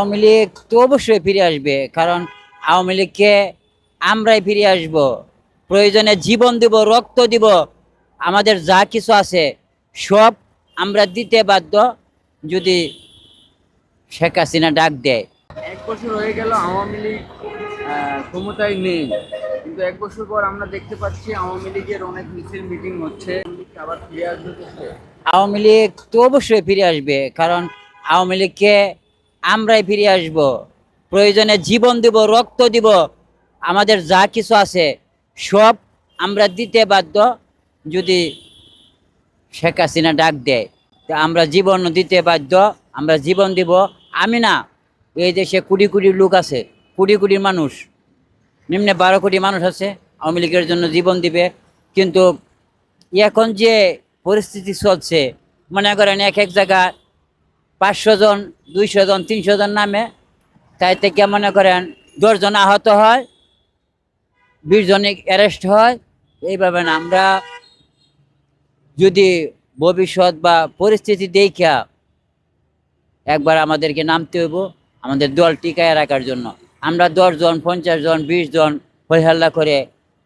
আওয়ামী লীগ তো অবশ্যই ফিরে আসবে কারণ আওয়ামী লীগকে আমরাই ফিরে আসব। প্রয়োজনে জীবন দিব রক্ত দিব আমাদের যা কিছু আছে সব আমরা দিতে বাধ্য যদি শেখ হাসিনা ডাক দেয়। এক বছর হয়ে গেল আওয়ামী লীগ ক্ষমতায় নেই। কিন্তু এক বছর পর আমরা দেখতে পাচ্ছি আওয়ামী লীগের অনেক মিছিল মিটিং হচ্ছে। আবার ফিরে আসবে আওয়ামী লীগ তো অবশ্যই ফিরে আসবে কারণ আওয়ামী লীগকে আমরাই ফিরে আসব। প্রয়োজনে জীবন দিব, রক্ত দিব, আমাদের যা কিছু আছে সব আমরা দিতে বাধ্য যদি শেখ হাসিনা ডাক দেয়। তা আমরা জীবন দিতে বাধ্য, আমরা জীবন দিব। আমি না, এই দেশে কুড়ি কোটি লোক আছে, কুড়ি কোটি মানুষ। নিম্নে বারো কোটি মানুষ আছে, আওয়ামী লীগের জন্য জীবন দিবে। কিন্তু এখন যে পরিস্থিতি চলছে, মনে করেন এক এক জায়গায় পাঁচশো জন, দুইশো জন, তিনশো জন নামে। তাই থেকে মনে করেন দশজন আহত হয়, বিশ জনে অ্যারেস্ট হয়। এইভাবে আমরা যদি ভবিষ্যৎ বা পরিস্থিতি দেখা একবার আমাদেরকে নামতে হইব, আমাদের দল টিকায় রাখার জন্য। আমরা দশজন পঞ্চাশ জন, বিশ জন হইহাল্লা করে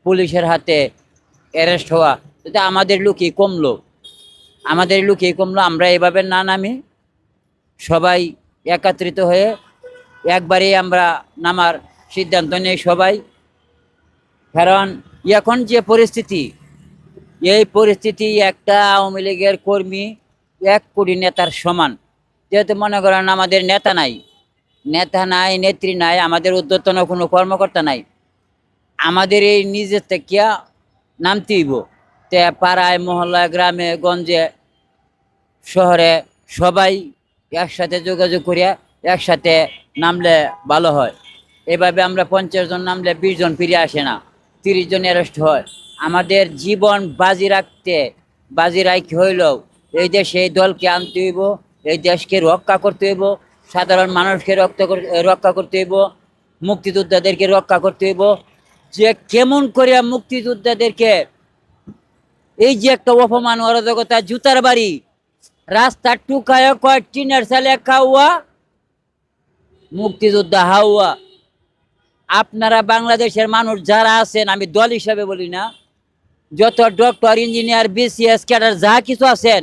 পুলিশের হাতে অ্যারেস্ট হওয়া এটা আমাদের লুকই কমলো। আমাদের লুকই কমলো, আমরা এভাবে না নামি। সবাই একত্রিত হয়ে একবারেই আমরা নামার সিদ্ধান্ত নেই সবাই। কারণ এখন যে পরিস্থিতি, এই পরিস্থিতি একটা আওয়ামী লীগের কর্মী এক কোটি নেতার সমান। যেহেতু মনে করেন আমাদের নেতা নাই নেতা নাই, নেত্রী নাই, আমাদের উদ্যতন কোনো কর্মকর্তা নাই। আমাদের এই নিজের থেকে নামতেইব তে পাড়ায়, মহল্লায়, গ্রামে, গঞ্জে, শহরে সবাই একসাথে যোগাযোগ করিয়া একসাথে নামলে ভালো হয়। এভাবে আমরা পঞ্চাশ জন নামলে বিশ জন ফিরে আসে না, তিরিশ জন অ্যারেস্ট হয়। আমাদের জীবন বাজি রাখতে, বাজি রাখি হইলেও এই দেশে এই দলকে আনতে হইব, এই দেশকে রক্ষা করতে হইব, সাধারণ মানুষকে কর- রক্ষা করতে হইব, মুক্তিযোদ্ধাদেরকে রক্ষা করতে হইব। যে কেমন করিয়া মুক্তিযোদ্ধাদেরকে এই যে একটা অপমান অরাজকতা, জুতার বাড়ি রাস্তার টুকায় কয় টিনের সালে খাওয়া মুক্তিযোদ্ধা হাওয়া আপনারা বাংলাদেশের মানুষ যারা আছেন আমি দল হিসাবে বলি না যত ডক্টর ইঞ্জিনিয়ার বিসিএস ক্যাডার যা কিছু আছেন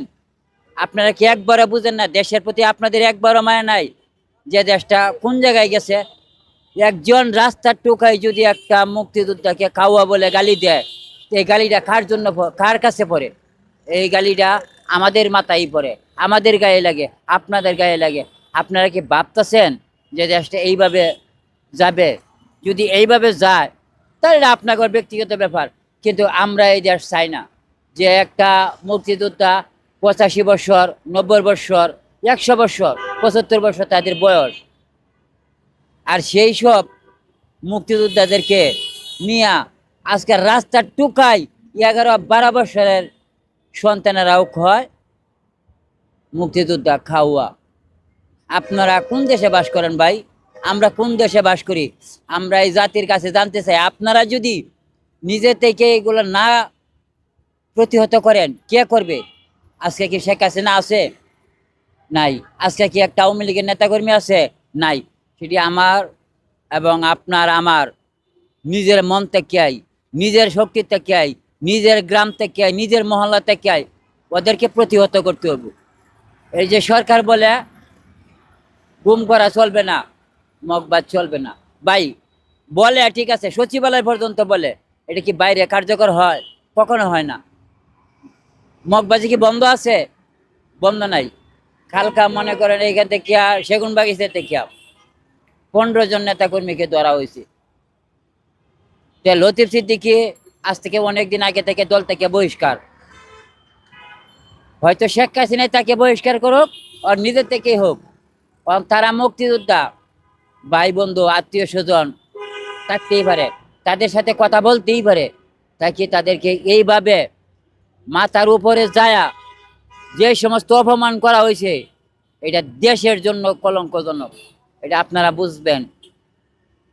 আপনারা কি একবারও বুঝেন না দেশের প্রতি আপনাদের একবারও মায়া নাই যে দেশটা কোন জায়গায় গেছে একজন রাস্তার টুকায় যদি একটা মুক্তিযোদ্ধাকে খাওয়া বলে গালি দেয় এই গালিটা কার জন্য কার কাছে পড়ে? এই গালিটা আমাদের মাথায় পড়ে, আমাদের গায়ে লাগে, আপনাদের গায়ে লাগে। আপনারা কি ভাবতেছেন যে দেশটা এইভাবে যাবে? যদি এইভাবে যায়, তাহলে এটা আপনাদের ব্যক্তিগত ব্যাপার, কিন্তু আমরা এই দেশ চাই না। যে একটা মুক্তিযোদ্ধা পঁচাশি বছর, নব্বই বছর, একশো বছর, পঁচাত্তর বছর তাদের বয়স, আর সেই সব মুক্তিযোদ্ধাদেরকে নিয়ে আজকে রাস্তার টুকাই এগারো, বারো বছরের সন্তানেরাও হয় মুক্তিযোদ্ধা খাওয়া। আপনারা কোন দেশে বাস করেন ভাই? আমরা কোন দেশে বাস করি? আমরা এই জাতির কাছে জানতে চাই, আপনারা যদি নিজে থেকে এগুলো না প্রতিহত করেন, কে করবে? আজকে কি শেখ হাসিনা আছে? নাই। আজকে কি একটা আওয়ামী লীগের নেতাকর্মী আছে? নাই। সেটি আমার এবং আপনার, আমার নিজের মন থেকে নিজের শক্তি থেকে নিজের গ্রাম থেকে নিজের মহল্লা থেকে ওদেরকে প্রতিহত করতে হবে। এই যে সরকার বলে, গুম করা চলবে না মগবাদ চলবে না। ভাই, বলে, ঠিক আছে, সচিবালয় পর্যন্ত বলে, এটা কি বাইরে কার্যকর হয়? কখনো হয় না। মগবাজি কি বন্ধ আছে? বন্ধ নাই। কালকা মনে করেন এইখান থেকে সেগুন বাগিচা থেকে পনেরো জন নেতা কর্মীকে ধরা হয়েছে। লতিফ সিদ্দিকি আজ থেকে অনেক দিন আগে থেকে দল থেকে বহিষ্কার। হয়তো শেখ হাসিনাই তাকে বহিষ্কার করুক আর নিজের থেকেই হোক। তারা মুক্তিযোদ্ধা, ভাই, বন্ধু, আত্মীয়, স্বজন, থাকতেই পারে। তাদের সাথে কথা বলতেই পারে। তাকে তাদেরকে এইভাবে মাথার উপরে যায়া, যে সমস্ত অপমান করা হয়েছে, এটা দেশের জন্য কলঙ্কজনক। এটা আপনারা বুঝবেন।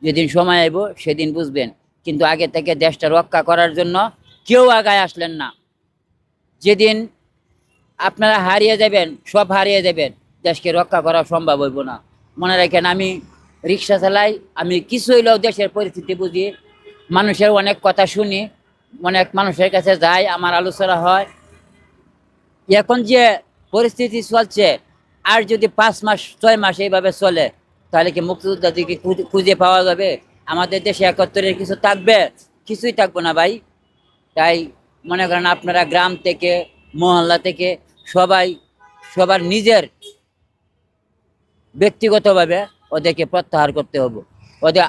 যেদিন সময় আইব, সেদিন বুঝবেন। কিন্তু আগে থেকে দেশটা রক্ষা করার জন্য কেউ আগায় আসলেন না। যেদিন আপনারা হারিয়ে যাবেন, সব হারিয়ে যাবেন, দেশকে রক্ষা করা সম্ভব হইব না। মনে রাখেন, আমি রিক্সা চালাই, আমি কিছু হইলেও দেশের পরিস্থিতি বুঝি, মানুষের অনেক কথা শুনি, অনেক মানুষের কাছে যাই, আমার আলোচনা হয়। এখন যে পরিস্থিতি চলছে, আর যদি পাঁচ মাস, ছয় মাস এইভাবে চলে, তাহলে কি মুক্তিযোদ্ধাদেরকে খুঁজে- খুঁজে পাওয়া যাবে? আমাদের দেশে একত্তরের কিছু থাকবে? কিছুই থাকব না ভাই। তাই মনে করেন আপনারা গ্রাম থেকে মহল্লা থেকে সবাই সবার নিজের ব্যক্তিগতভাবে ওদেরকে প্রত্যাহার করতে হবে। ওদের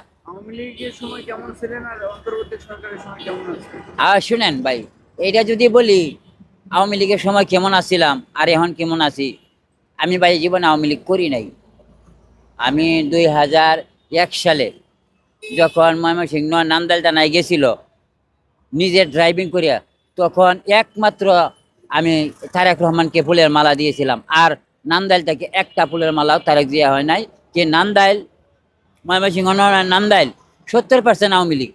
আর শুনেন ভাই এইটা যদি বলি আওয়ামী লীগের সময় কেমন আছিলাম আর এখন কেমন আছি? আমি ভাই জীবনে আওয়ামী লীগ করি নাই। আমি দুই হাজার এক সালে যখন ময়মনসিংহ নামদাল টানায় গেছিল, নিজে ড্রাইভিং করিয়া, তখন একমাত্র আমি তারেক রহমানকে ফুলের মালা দিয়েছিলাম। আর নান্দাইল থেকে একটা ফুলের মালাও তারেক দেওয়া হয় নাই, যে নান্দাইল ময়মনসিংহ নান্দাইল সত্তর পার্সেন্ট আওয়ামী লীগ।